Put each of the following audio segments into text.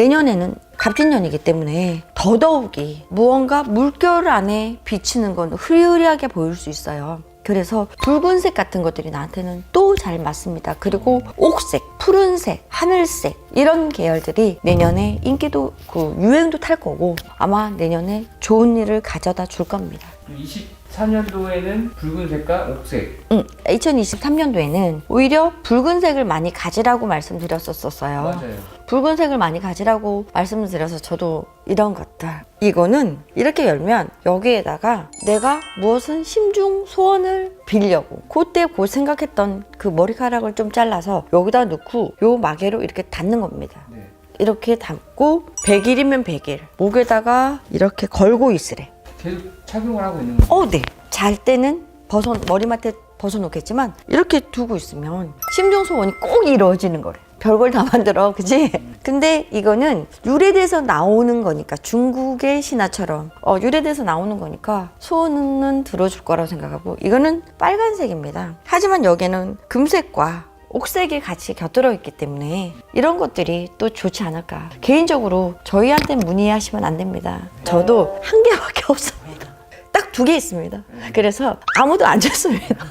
내년에는 갑진년이기 때문에 더더욱이 무언가 물결 안에 비치는 건 흐리흐리하게 보일 수 있어요. 그래서 붉은색 같은 것들이 나한테는 또 잘 맞습니다. 그리고 옥색, 푸른색, 하늘색 이런 계열들이 내년에 인기도 그 유행도 탈 거고 아마 내년에 좋은 일을 가져다 줄 겁니다. 24년도에는 붉은색과 옥색. 응, 2023년도에는 오히려 붉은색을 많이 가지라고 말씀드렸었어요. 맞아요. 붉은색을 많이 가지라고 말씀을 드려서 저도 이런 것들 이거는 이렇게 열면 여기에다가 내가 무엇은 심중 소원을 빌려고 그때 그 생각했던 그 머리카락을 좀 잘라서 여기다 넣고 요 마개로 이렇게 닿는 겁니다 네. 이렇게 담고 100일이면 100일 목에다가 이렇게 걸고 있으래 계속 착용을 하고 있는 거예요. 어, 네. 잘 때는 벗어 머리맡에 벗어놓겠지만 이렇게 두고 있으면 심중 소원이 꼭 이루어지는 거래. 별걸 다 만들어, 그지? 근데 이거는 유래돼서 나오는 거니까 중국의 신화처럼 어, 유래돼서 나오는 거니까 소원은 들어줄 거라고 생각하고 이거는 빨간색입니다. 하지만 여기는 금색과 옥색이 같이 곁들어 있기 때문에 이런 것들이 또 좋지 않을까. 개인적으로 저희한테 문의하시면 안 됩니다. 저도 한 개밖에 없습니다. 딱 두 개 있습니다. 그래서 아무도 안 줬습니다.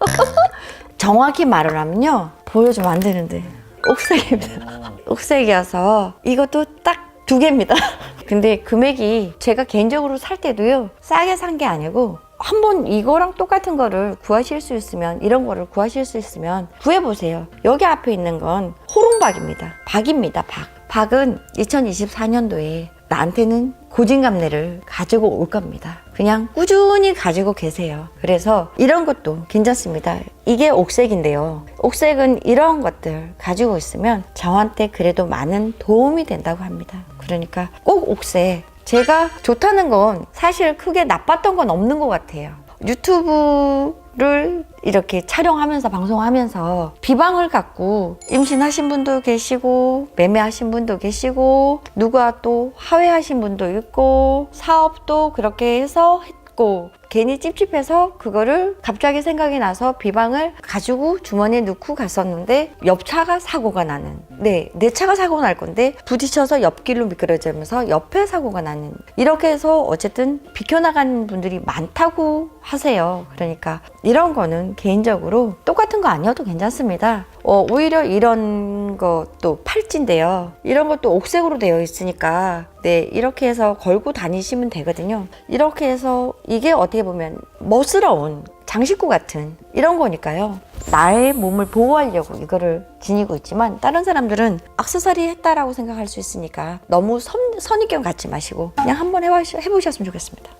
정확히 말을 하면요. 보여주면 안 되는데. 옥색입니다. 옥색이어서 이것도 딱 두 개입니다. 근데 금액이 제가 개인적으로 살 때도요. 싸게 산 게 아니고 한번 이거랑 똑같은 거를 구하실 수 있으면 이런 거를 구하실 수 있으면 구해보세요. 여기 앞에 있는 건 호롱박입니다. 박입니다. 박. 박은 2024년도에 나한테는 고진감래를 가지고 올 겁니다. 그냥 꾸준히 가지고 계세요. 그래서 이런 것도 괜찮습니다. 이게 옥색인데요. 옥색은 이런 것들 가지고 있으면 저한테 그래도 많은 도움이 된다고 합니다. 그러니까 꼭 옥색. 제가 좋다는 건 사실 크게 나빴던 건 없는 것 같아요. 유튜브를 이렇게 촬영하면서 방송하면서 비방을 갖고 임신하신 분도 계시고 매매하신 분도 계시고 누가 또 하회하신 분도 있고 사업도 그렇게 해서 했고 괜히 찝찝해서 그거를 갑자기 생각이 나서 비방을 가지고 주머니에 넣고 갔었는데 옆 차가 사고가 나는 네, 내 차가 사고 날 건데 부딪혀서 옆길로 미끄러지면서 옆에 사고가 나는 이렇게 해서 어쨌든 비켜나가는 분들이 많다고 하세요. 그러니까 이런 거는 개인적으로 똑같은 거 아니어도 괜찮습니다. 어, 오히려 이런 것도 팔찌인데요. 이런 것도 옥색으로 되어 있으니까 네, 이렇게 해서 걸고 다니시면 되거든요. 이렇게 해서 이게 어떻게 보면 멋스러운 장식구 같은 이런 거니까요. 나의 몸을 보호하려고 이거를 지니고 있지만 다른 사람들은 악세사리 했다라고 생각할 수 있으니까 너무 선, 선입견 갖지 마시고 그냥 한번 해봐, 해보셨으면 좋겠습니다.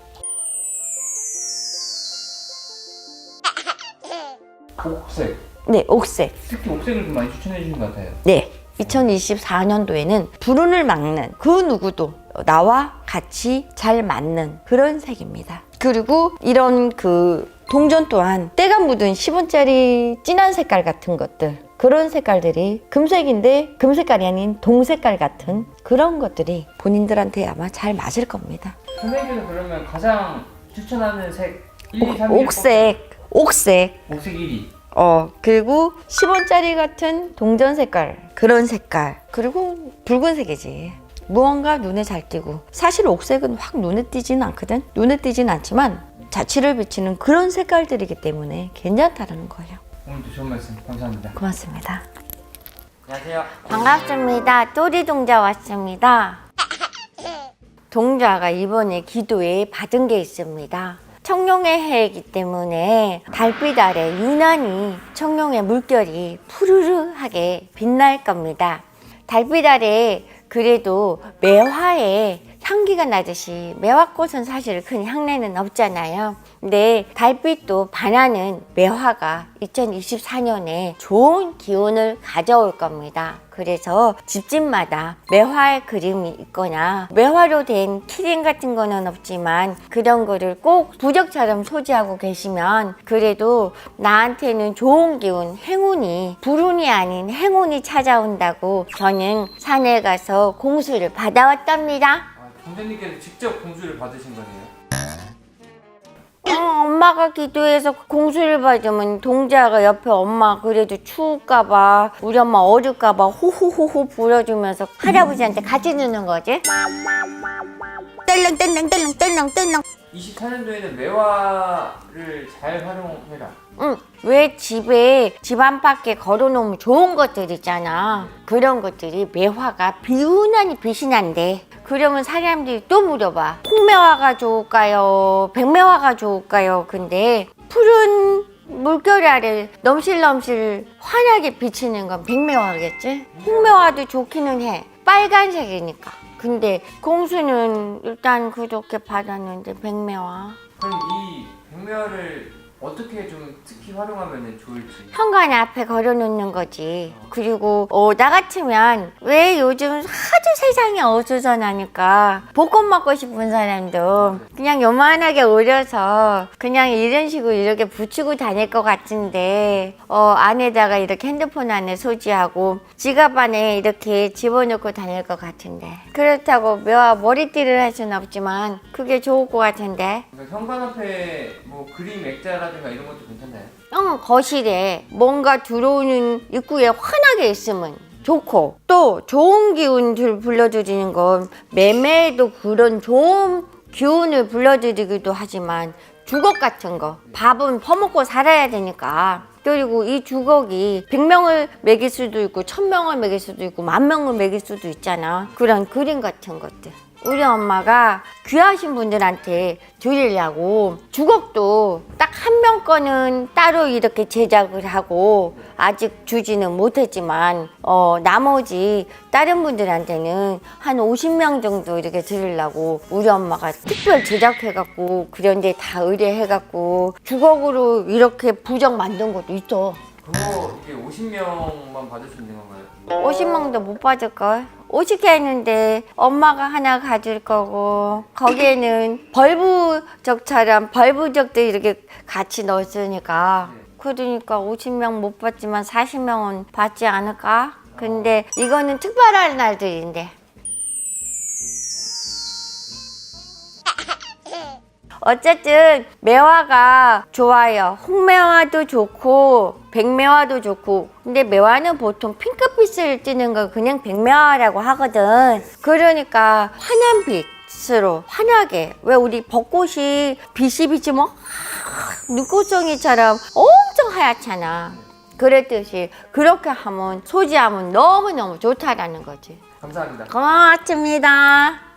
옥색. 네, 옥색. 특히 옥색을 좀 많이 추천해 주신 것 같아요. 네. 2024년도에는 불운을 막는 그 누구도 나와 같이 잘 맞는 그런 색입니다. 그리고 이런 그 동전 또한 때가 묻은 10원짜리 진한 색깔 같은 것들 그런 색깔들이 금색인데 금색깔이 아닌 동색깔 같은 그런 것들이 본인들한테 아마 잘 맞을 겁니다. 선생님께서 그러면 가장 추천하는 색 1, 2, 3, 옥, 옥색, 옥색, 옥색 1위. 어, 그리고 10원짜리 같은 동전 색깔, 그런 색깔. 그리고 붉은색이지. 무언가 눈에 잘 띄고. 사실 옥색은 확 눈에 띄지는 않거든? 눈에 띄지는 않지만 자취를 비치는 그런 색깔들이기 때문에 괜찮다는 거예요. 오늘도 좋은 말씀 감사합니다. 고맙습니다. 안녕하세요. 반갑습니다. 또리 동자 왔습니다. 동자가 이번에 기도에 받은 게 있습니다. 청룡의 해이기 때문에 달빛 아래 유난히 청룡의 물결이 푸르르하게 빛날 겁니다. 달빛 아래 그래도 매화에 향기가 나듯이 매화꽃은 사실 큰 향내는 없잖아요. 근데 달빛도 반하는 매화가 2024년에 좋은 기운을 가져올 겁니다. 그래서 집집마다 매화의 그림이 있거나 매화로 된 키링 같은 거는 없지만 그런 거를 꼭 부적처럼 소지하고 계시면 그래도 나한테는 좋은 기운, 행운이 불운이 아닌 행운이 찾아온다고 저는 산에 가서 공수를 받아왔답니다. 아, 동자님께서 직접 공수를 받으신 거네요. 어, 엄마가 기도해서 공수를 받으면 동자가 옆에 엄마 그래도 추울까봐 우리 엄마 어릴까봐 호호호호 불어주면서 할아버지한테 같이 누는 거지. 뜰렁뜰렁뜰렁뜰렁뜰렁 24년도에는 매화를 잘 활용해라. 응, 왜 집에 집 안팎에 걸어놓으면 좋은 것들 있잖아. 그런 것들이 매화가 비운하니 빛이 난대. 그러면 사람들이 또 물어봐. 홍매화가 좋을까요? 백매화가 좋을까요? 근데 푸른 물결 아래 넘실넘실 환하게 비치는 건 백매화겠지? 홍매화도 좋기는 해. 빨간색이니까. 근데 공수는 일단 그렇게 받았는데 백매화. 그럼 이 백매화를 어떻게 좀 특히 활용하면 좋을지. 현관 앞에 걸어놓는 거지. 그리고 어, 나 같으면 왜 요즘 하도 세상이 어수선하니까 벚꽃 먹고 싶은 사람도 그냥 요만하게 오려서 그냥 이런 식으로 이렇게 붙이고 다닐 것 같은데 어, 안에다가 이렇게 핸드폰 안에 소지하고 지갑 안에 이렇게 집어넣고 다닐 것 같은데 그렇다고 묘와 머리띠를 할 수는 없지만 그게 좋을 것 같은데 그러니까 현관 앞에 뭐 그림 액자 라든가 이런 것도 괜찮나요? 어, 거실에 뭔가 들어오는 입구에 환하게 있으면 좋고 또 좋은 기운을 불러들이는 건 매매에도 그런 좋은 기운을 불러들이기도 하지만 주걱 같은 거 밥은 퍼먹고 살아야 되니까. 그리고 이 주걱이 100명을 먹일 수도 있고 1000명을 먹일 수도 있고 만 명을 먹일 수도 있잖아. 그런 그림 같은 것들 우리 엄마가 귀하신 분들한테 드리려고 주걱도 딱 한 명 거는 따로 이렇게 제작을 하고 아직 주지는 못했지만 어 나머지 다른 분들한테는 한 50명 정도 이렇게 드리려고 우리 엄마가 특별 제작해갖고 그런 데 다 의뢰해갖고 주걱으로 이렇게 부적 만든 것도 있어 그거 이게 50명만 받을 수 있는 건가요? 50명도 못 받을걸? 50개 했는데 엄마가 하나 가질 거고 거기에는 벌부적처럼 벌부적도 이렇게 같이 넣었으니까 그러니까 50명 못 받지만 40명은 받지 않을까? 근데 이거는 특별한 날들인데 어쨌든 매화가 좋아요. 홍매화도 좋고 백매화도 좋고 근데 매화는 보통 핑크빛을 띠는 거 그냥 백매화라고 하거든. 그러니까 환한 빛으로 환하게 왜 우리 벚꽃이 빛이 빛이 뭐 눈꽃송이처럼 엄청 하얗잖아. 그랬듯이 그렇게 하면 소지하면 너무너무 좋다라는 거지. 감사합니다. 고맙습니다.